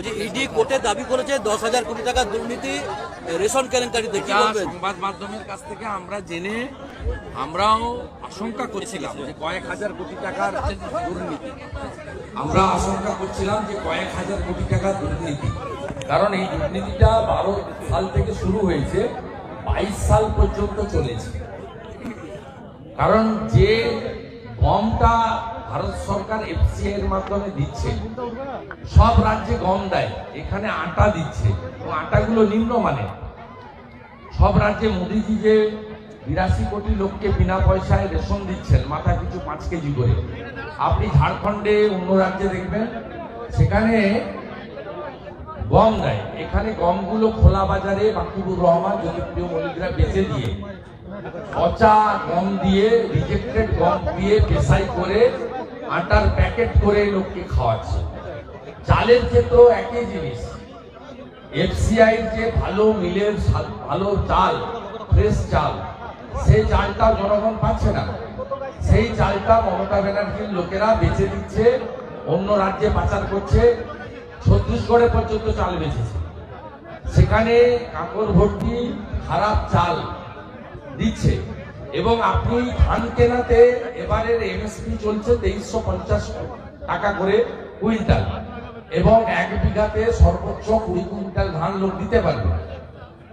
বলছি ইডি কোর্টে দাবি করেছে দশ হাজার কোটি টাকা দুর্নীতি রেশন কেলেঙ্কারিতে কি বলবেন? সংবাদ মাধ্যমের কাছ থেকে আমরা জেনে আমরাও আশঙ্কা করছিলাম যে কয়েক হাজার কোটি টাকার দুর্নীতি। আমরা আশঙ্কা করছিলাম যে কয়েক হাজার কোটি টাকা দুর্নীতি। কারণ এই দুর্নীতিটা বারো সাল থেকে শুরু হয়েছে বাইশ সাল পর্যন্ত চলেছে। কারণ যে গমটা ভারত সরকার এফসিআই এর মাধ্যমে দিচ্ছে। সব রাজ্যে গম দেয়। এখানে আটা দিচ্ছে। এবং আটাগুলো নিম্নমানের সব রাজ্যে মোদিজি যে বিরাশি কোটি লোককে বিনা পয়সায় রেশন দিচ্ছেন, মাথা কিছু পাঁচ কেজি করে। আপনি ঝাড়খণ্ডে অন্য রাজ্যে দেখবেন, সেখানে গম দেয়। এখানে গমগুলো খোলা বাজারে বাকিবুর রহমান জ্যোতিপ্রিয় মল্লিকরা বেচে দিয়ে, পচা গম দিয়ে রিজেক্টেড গম দিয়ে পেশাই করে আটার প্যাকেট করে লোককে খাওয়াচ্ছে। চালের ক্ষেত্রেও একই জিনিস। এফসিআই যে ভালো মিলের ভালো চাল, ফ্রেশ চাল, সেই চালটা জনগণ পাচ্ছে না। সেই চালটা মমতা ব্যানার্জির লোকেরা বেচে দিচ্ছে, অন্য রাজ্যে পাচার করছে, ছত্তিশগড়ে পর্যন্ত চাল বেচেছে। সেখানে কাকড় ভর্তি খারাপ চাল দিচ্ছে। এবং আপনি ধান কেনাতে এবারের এমএসপি চলছে তেইশশো পঞ্চাশ টাকা করে কুইন্টাল। এবং এক বিঘাতে সর্বোচ্চ কুড়ি কুইন্টাল ধান লোক দিতে পারবে।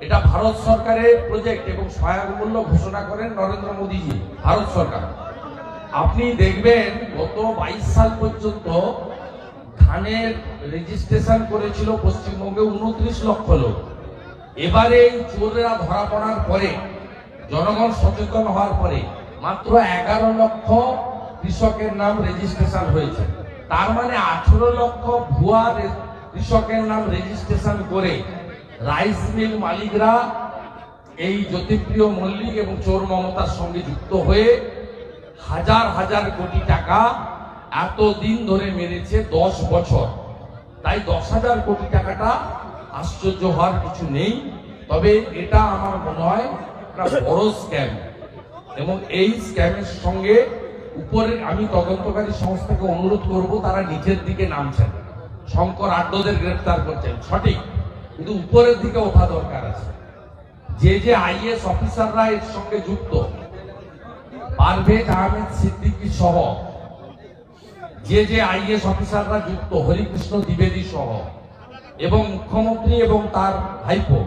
এটা ভারত সরকারের প্রজেক্ট এবং সহায়ক মূল্য ঘোষণা করেন নরেন্দ্র মোদীজি, ভারত সরকার। আপনি দেখবেন গত বাইশ সাল পর্যন্ত ধানের রেজিস্ট্রেশন করেছিল পশ্চিমবঙ্গে উনত্রিশ লক্ষ লোক। এবারে এই চোরেরা ধরা পড়ার পরে জনগণ সচেতন হওয়ার পরে মাত্র এগারো লক্ষ কৃষকের নাম রেজিস্ট্রেশন হয়েছে। তার মানে আঠেরো লক্ষ ভুয়া কৃষকের নাম রেজিস্ট্রেশন করে রাইস মিল মালিকরা এই জ্যোতিপ্রিয় মল্লিক এবং চোর মমতার সঙ্গে যুক্ত হয়ে হাজার হাজার কোটি টাকা এতদিন ধরে মেরেছে দশ বছর। তাই দশ হাজার কোটি টাকাটা আশ্চর্য হওয়ার কিছু নেই। তবে এটা আমার মনে হয় একটা বড় স্ক্যাম এবং এই স্ক্যামের সঙ্গে উপরে আমি তদন্তকারী সংস্থাকে অনুরোধ করব, তারা নিচের দিকে নামছেন। শঙ্কর আড্ডদের গ্রেফতার করছেন। সঠিক। কিন্তু উপরের দিকে ওঠা দরকার আছে। যে যে আইএস অফিসাররা এর সঙ্গে যুক্ত, পারভেজ আহমেদ সিদ্দিকী সহ, যে যে আইএস অফিসাররা যুক্ত, হরিকৃষ্ণ দ্বিবেদী সহ, এবং মুখ্যমন্ত্রী এবং তার ভাইপো,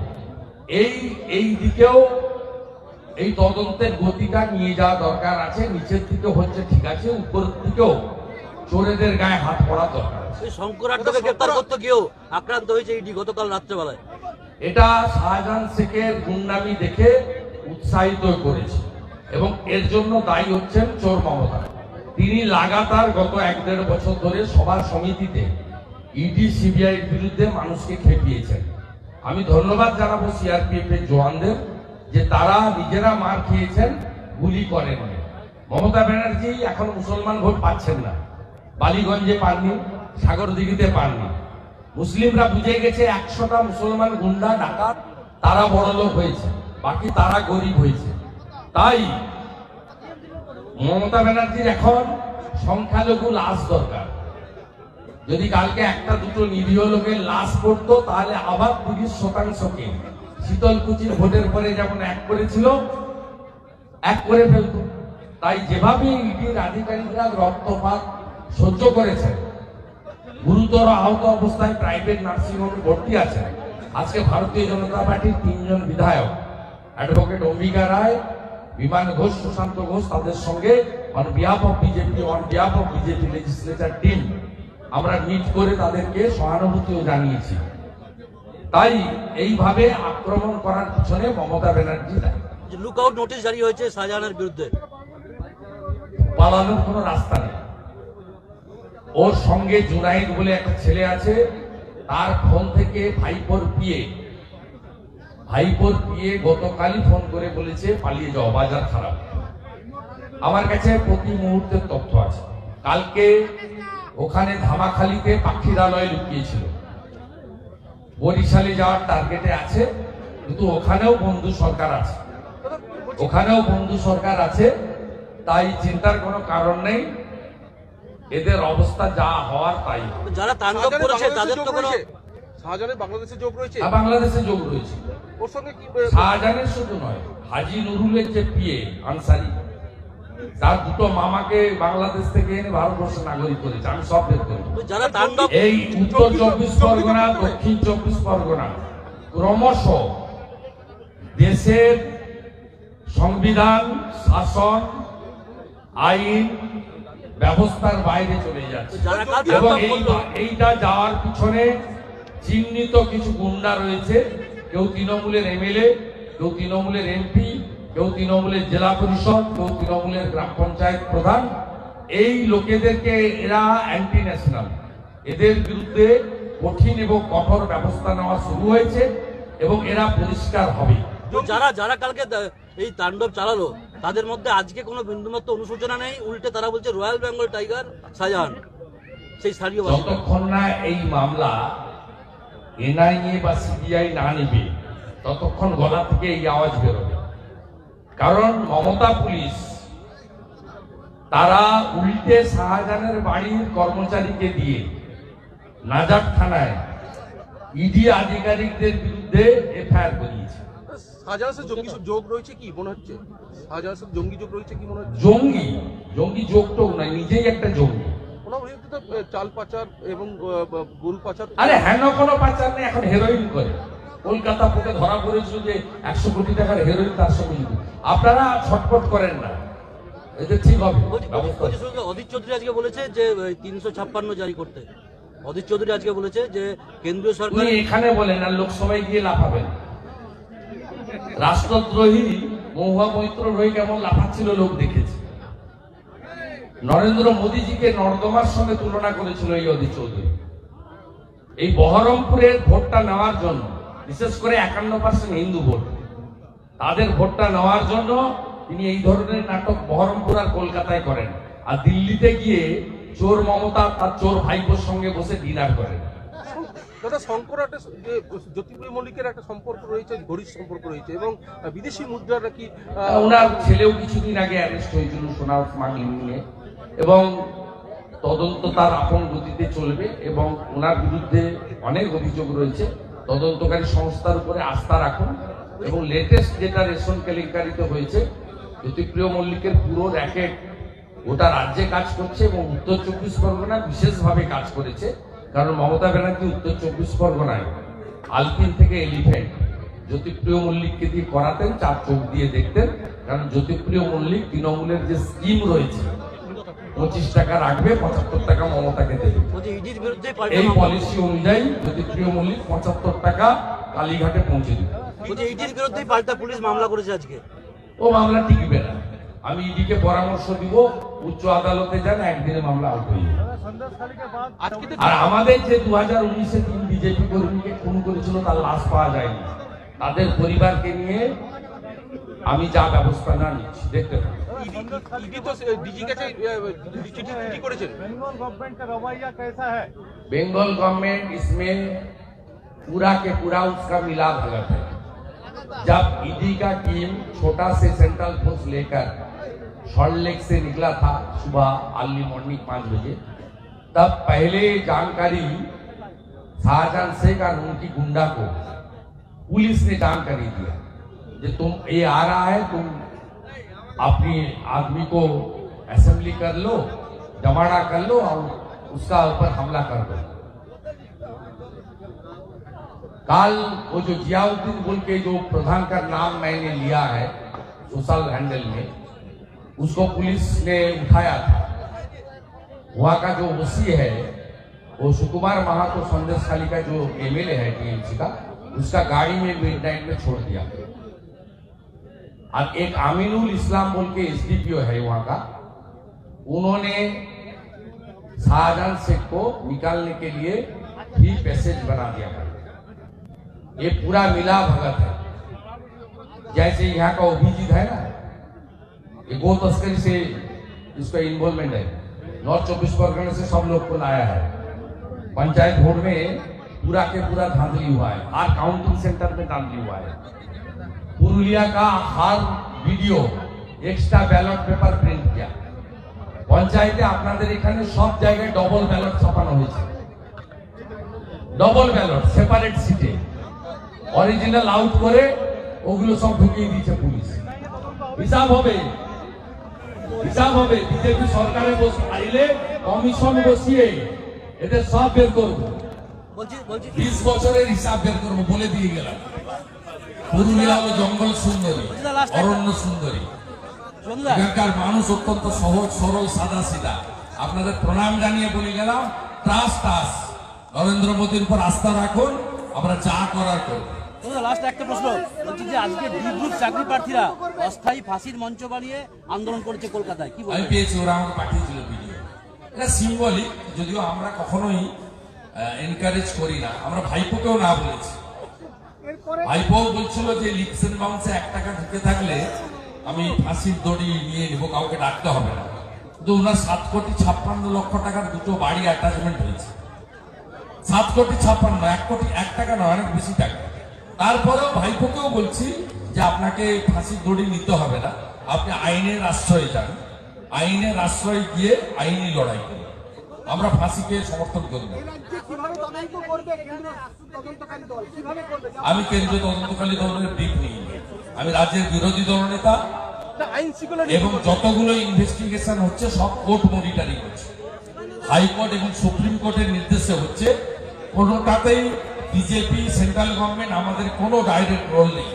এই এই দিকেও এই তদন্তের গতিটা নিয়ে যাওয়া দরকার আছে নিচের দিকে হচ্ছে ঠিক আছে উপরের দিকেও চোরেদের গায়ে হাত পড়া দরকার আছে। এই শঙ্কর আড্ডাকে গ্রেপ্তার করতে গিয়েও আক্রান্ত হয়েছে ইডি গতকাল রাত্রেবেলায়। এটা শাহজাহান শেখের গুন্ডামি দেখে উৎসাহিত করেছে এবং এর জন্য দায়ী হচ্ছেন চোর মমতা। তিনি লাগাতার গত এক দেড় বছর ধরে সভা সমিতিতে ইডি সিবিআই বিরুদ্ধে মানুষকে খেপিয়েছেন। আমি ধন্যবাদ জানাব সিআরপিএফ এর জওয়ানদের। যে তারা নিজেরা মার খেয়েছেন, গুলি করেন মমতা ব্যানার্জি এখন মুসলমান ভোট পাচ্ছেন না। বালিগঞ্জে পাননি, সাগরদিঘিতে পাননি। মুসলিমরা বুঝে গেছে একশোটা মুসলমান গুন্ডা, ডাকাত, তারা বড় লোক হয়েছে, বাকি তারা গরিব হয়েছে। তাই মমতা ব্যানার্জির এখন সংখ্যালঘু লাশ দরকার। যদি কালকে একটা দুটো নিরীহ লোকের লাশ পড়তো, তাহলে আবার তিরিশ শতাংশকে শীতলকুচির ভোটের পরে যেমন এক করেছিল, এক করে ফেলত। তাই যেভাবে ইডির আধিকারিকরা রক্তপাত সহ্য করেছেন, গুরুতর আহত অবস্থায় প্রাইভেট নার্সিংহোমে ভর্তি আছে আজকে ভারতীয় জনতা পার্টির তিনজন বিধায়ক, অ্যাডভোকেট অম্বিকা রায়, বিমান ঘোষ, সুশান্ত ঘোষ, তাদের সঙ্গে on behalf of BJP on behalf of BJP legislature team আমরা মিট করে তাদেরকে সহানুভূতিও জানিয়েছি। তাই এইভাবে আক্রমণ করার পিছনে মমতা ব্যানার্জি দায়ী। লুক আউট নোটিশ জারি হয়েছে শাহজাহানের বিরুদ্ধে। পালানোর কোনো রাস্তা নেই। ওর সঙ্গে জুনাইদ বলে একটা ছেলে আছে তার ফোন থেকে ভাইপোর পিয়ে। ভাইপোর পিয়ে গতকালই ফোন করে বলেছে পালিয়ে যাও বাজার খারাপ। আমার কাছে প্রতি মুহূর্তের তথ্য আছে। কালকে ওখানে ধামাখালিতে পাখিরালয় লুকিয়েছিল। বরিশালে যাওয়ার টার্গেটে আছে কিন্তু ওখানেও বন্ধু সরকার আছে। ওখানেও বন্ধু সরকার আছে তাই চিন্তার কোনো কারণ নেই। এদের অবস্থা যা হওয়ার তাই যারা তাণ্ডব করেছে তাদের তো কোনো শাহজাহানের বাংলাদেশে যোগ রয়েছে? বাংলাদেশে যোগ রয়েছে। ওর সঙ্গে কি শাহজাহানের শুধু নয় হাজি নুরুলের যে পিএ আনসারি তার দুটো মামাকে বাংলাদেশ থেকে এনে ভারতবর্ষের নাগরিক করেছে আমি সব বের করি তো যারা তাণ্ডব এই উত্তর চব্বিশ পরগনা দক্ষিণ চব্বিশ পরগনা ক্রমশ দেশের সংবিধান শাসন আইন ব্যবস্থার বাইরে চলে যাচ্ছে। এবং এইটা যাওয়ার পিছনে চিহ্নিত কিছু গুন্ডা রয়েছে। কেউ তৃণমূলের এমএলএ কেউ তৃণমূলের এমপি কেউ তৃণমূলের জেলা পরিষদ কেউ তৃণমূলের গ্রাম পঞ্চায়েত প্রধান এই লোকেদেরকে এরা অ্যান্টি ন্যাশনাল এদের বিরুদ্ধে কঠিন এবং কঠোর ব্যবস্থা নেওয়া শুরু হয়েছে এবং এরা পরিষ্কার হবে। যারা যারা কালকে এই তাণ্ডব চালালো তাদের মধ্যে আজকে কোনো বিন্দুমাত্র অনুশোচনা নেই উল্টে তারা বলছে রয়্যাল বেঙ্গল টাইগার শাহজাহান সেই স্থানীয় যতক্ষণ না এই মামলা এনআইএ বা সিবিআই না নেবে ততক্ষণ গলা থেকে এই আওয়াজ বেরোবে। কারণ মমতা পুলিশ তারা উল্টে শাহজাহানের বাড়ির কর্মচারীকে দিয়ে নাজার থানায় ইডি আধিকারিকদের বিরুদ্ধে এফআইআর করিয়েছে। যোগ রয়েছে কি মনে হচ্ছে? জঙ্গি যোগ রয়েছে কি মনে হচ্ছে? জঙ্গি জঙ্গি নয় নিজেই একটা জঙ্গি। চাল পাচার এবং গরু পাচার আরে হেন কোনো পাচার নেই এখন হেরোইন করে। কলকাতা পোকে ধরা পড়েছিল যে একশো কোটি টাকার হেরোইন তার সঙ্গে যুক্ত। আপনারা ছটপট করেন না। এতে ঠিক হবে। অধীর চৌধুরী আজকে বলেছে যে তিনশো ছাপ্পান্ন জারি করতে। অধীর চৌধুরী আজকে বলেছে যে কেন্দ্রীয় সরকার এখানে বলেন আর লোকসভায় গিয়ে লাফাবেন। রাষ্ট্রদ্রোহী মহুয়া মৈত্র রয়ে কেমন লাফাচ্ছিল লোক দেখেছে। নরেন্দ্র মোদীজিকে নর্দমার সঙ্গে তুলনা করেছিল এই অধীর চৌধুরী। এই বহরমপুরের ভোটটা নেওয়ার জন্য বিশেষ করে একান্ন পার্সেন্ট হিন্দু ভোট। তাদের ভোটটা নেওয়ার জন্য তিনি এই ধরনের নাটক বহরমপুর আর কলকাতায় করেন। আর দিল্লিতে গিয়ে চোর মমতা তার চোর ভাইপোর সঙ্গে বসে ডিনার করেন। দাদা শঙ্কর একটা যে জ্যোতিপ্রিয় মল্লিকের একটা সম্পর্ক রয়েছে সম্পর্ক রয়েছে এবং বিদেশি নাকি ওনার ছেলেও কিছুদিন আগে অ্যারেস্ট হয়েছিল সোনার স্মাগলিং নিয়ে। এবং তদন্ত তার আপন গতিতে চলবে এবং ওনার বিরুদ্ধে অনেক অভিযোগ রয়েছে। তদন্তকারী সংস্থার উপরে আস্থা রাখুন এবং লেটেস্ট যেটা রেশন কেলেঙ্কারিতে হয়েছে, জ্যোতিপ্রিয় মল্লিকের পুরো র্যাকেট গোটা রাজ্যে কাজ করছে এবং উত্তর চব্বিশ পরগনা বিশেষভাবে কাজ করেছে, কারণ মমতা ব্যানার্জি উত্তর চব্বিশ পরগনায়, আলপিন থেকে এলিফ্যান্ট জ্যোতিপ্রিয় মল্লিককে দিয়ে করাতেন, চার চোখ দিয়ে দেখতেন, কারণ জ্যোতিপ্রিয় মল্লিক তৃণমূলের যে স্কিম রয়েছে পঁচিশ টাকা রাখবে পঁচাত্তর টাকা মমতাকে দেবে। বিরুদ্ধে এই পলিসি অনুযায়ী জ্যোতিপ্রিয় মল্লিক পঁচাত্তর টাকা কালীঘাটে পৌঁছে দেবে। ইডির বিরুদ্ধেই পাল্টা পুলিশ মামলা করেছে আজকে। ও মামলা টিকবে না। আমি ইডিকে পরামর্শ দিব উচ্চ আদালতে যান একদিনে মামলা আউট হয়ে আর আমাদের যে দু হাজার উনিশে তিন বিজেপি কর্মীকে খুন করেছিল তার লাশ পাওয়া যায়নি। তাদের পরিবারকে নিয়ে আমি যা ব্যবস্থা না নিচ্ছি দেখতে পাবো ইডি তো ডিজি কাছে আহ, চিঠি চিঠি করেছেন बंगाल गवर्नमेंट का रवैया कैसा है बंगाल गवर्नमेंट इसमें पूरा के पूरा उसका मिला भगत है जब ईडी का टीम छोटा से सेंट्रल फोर्स लेकर सॉल्ट लेक से निकला था सुबह अर्ली मॉर्निंग पाँच बजे तब पहले जानकारी शाहजहां शेख और उनकी गुंडा को पुलिस ने जानकारी दिया कि तुम ये आ रहा है तुम अपनी आदमी को असेंबली कर लो जमाना कर लो और उसका ऊपर हमला कर दो। कल वो जो जियाउद्दीन बोल के जो प्रधान का नाम मैंने लिया है, सोशल हैंडल में, उसको पुलिस ने उठाया था। वहाँ का जो ओसी है, वो सुकुमार महातो संदेश का जो एमएलए है टीएमसी का, उसका गाड़ी में मिडनाइट में छोड़ दिया। और एक आमीनुल इस्लाम बोल के एसडीपीओ है वहाँ का। उन्होंने शाहजहां शेख को निकालने के लिए भी पैसेज बना दिया है ये पूरा मिला भगत है। जैसे यहाँ का अभिजीत है ना, ये गो तस्करी से इसका इन्वॉल्वमेंट है। नॉर्थ चौबीस परगना से सब लोग को लाया है। पंचायत बोर्ड में पूरा के पूरा धांधली हुआ है। हर काउंटिंग सेंटर में धांधली हुआ है। पुरुलिया का हर video extra ballot paper print কিয়া পঞ্চায়েতে আপনাদের এখানে সব জায়গায় ডবল ব্যালট ছাপানো হয়েছে ডবল ব্যালট সেপারেট সিটে অরিজিনাল আউট করে ওগুলো সব ঢুকিয়ে দিয়েছে পুলিশ হিসাব হবে হিসাব হবে বিজেপি সরকারে বসে আইলে কমিশন বসিয়ে এদের সব বের করবো বলছি বলছি বিশ বছরের হিসাব বের করবো বলে দিয়ে গেলাম পুরুলিয়া হলো জঙ্গল সুন্দরী অরণ্য সুন্দরী। এখানকার মানুষ অত্যন্ত সহজ সরল সাদা সিধা আপনাদের প্রণাম জানিয়ে বলে গেলাম ট্রাস টাস নরেন্দ্র মোদীর উপর আস্থা রাখুন আমরা যা করার করব। লাস্ট একটা প্রশ্ন। বলছি যে আজকে গ্রুপ চাকরি প্রার্থীরা অস্থায়ী ফাঁসির মঞ্চ বানিয়ে আন্দোলন করেছে কলকাতায়। কি আমি পেয়েছি ওরা আমাকে পাঠিয়েছিল ভিডিও এটা সিম্বলিক যদিও আমরা কখনোই এনকারেজ করি না। আমরা ভাইপোকেও না বলেছি। ভাইপো সাত কোটি ছাপ্পান্ন এক কোটি টাকা নয়, অনেক বেশি টাকা। তারপরেও ভাইপোকেও বলছি যে আপনাকে ফাঁসির দড়ি নিতে হবে না। আপনি আইনের আশ্রয় যান। আইনের আশ্রয় গিয়ে আইনি লড়াই করুন। আমরা ফাঁসিকে সমর্থন করি না আমি কেন্দ্রীয় তদন্তকারী দলের দিক নিই। আমি রাজ্যের বিরোধী দলনেতা এবং যতগুলো ইনভেস্টিগেশন হচ্ছে সব কোর্ট মনিটারিং হচ্ছে। হাইকোর্ট এবং সুপ্রিম কোর্টের নির্দেশে হচ্ছে কোনোটাতেই বিজেপি সেন্ট্রাল গভর্নমেন্ট আমাদের কোনো ডাইরেক্ট রোল নেই।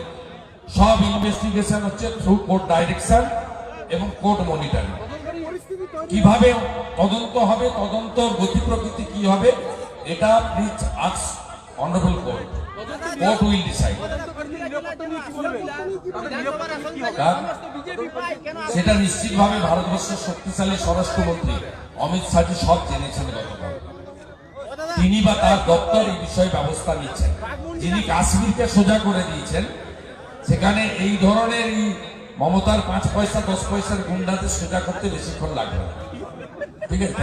সব ইনভেস্টিগেশন হচ্ছে থ্রু কোর্ট ডাইরেকশন এবং কোর্ট মনিটরিং কীভাবে তদন্ত হবে তদন্ত গতি প্রকৃতি কি হবে, এটা please asks honourable court court will decide সেটা নিশ্চিতভাবে ভারতবর্ষের শক্তিশালী স্বরাষ্ট্রমন্ত্রী অমিত শাহজি সব জেনেছেন গতকাল। তিনি বা তার দপ্তর এই বিষয়ে ব্যবস্থা নিচ্ছেন। যিনি কাশ্মীরকে সোজা করে দিয়েছেন। সেখানে এই ধরনের মমতার পাঁচ পয়সা দশ পয়সার গুন্ডাতে সোজা করতে বেশিক্ষণ লাগবে ঠিক আছে.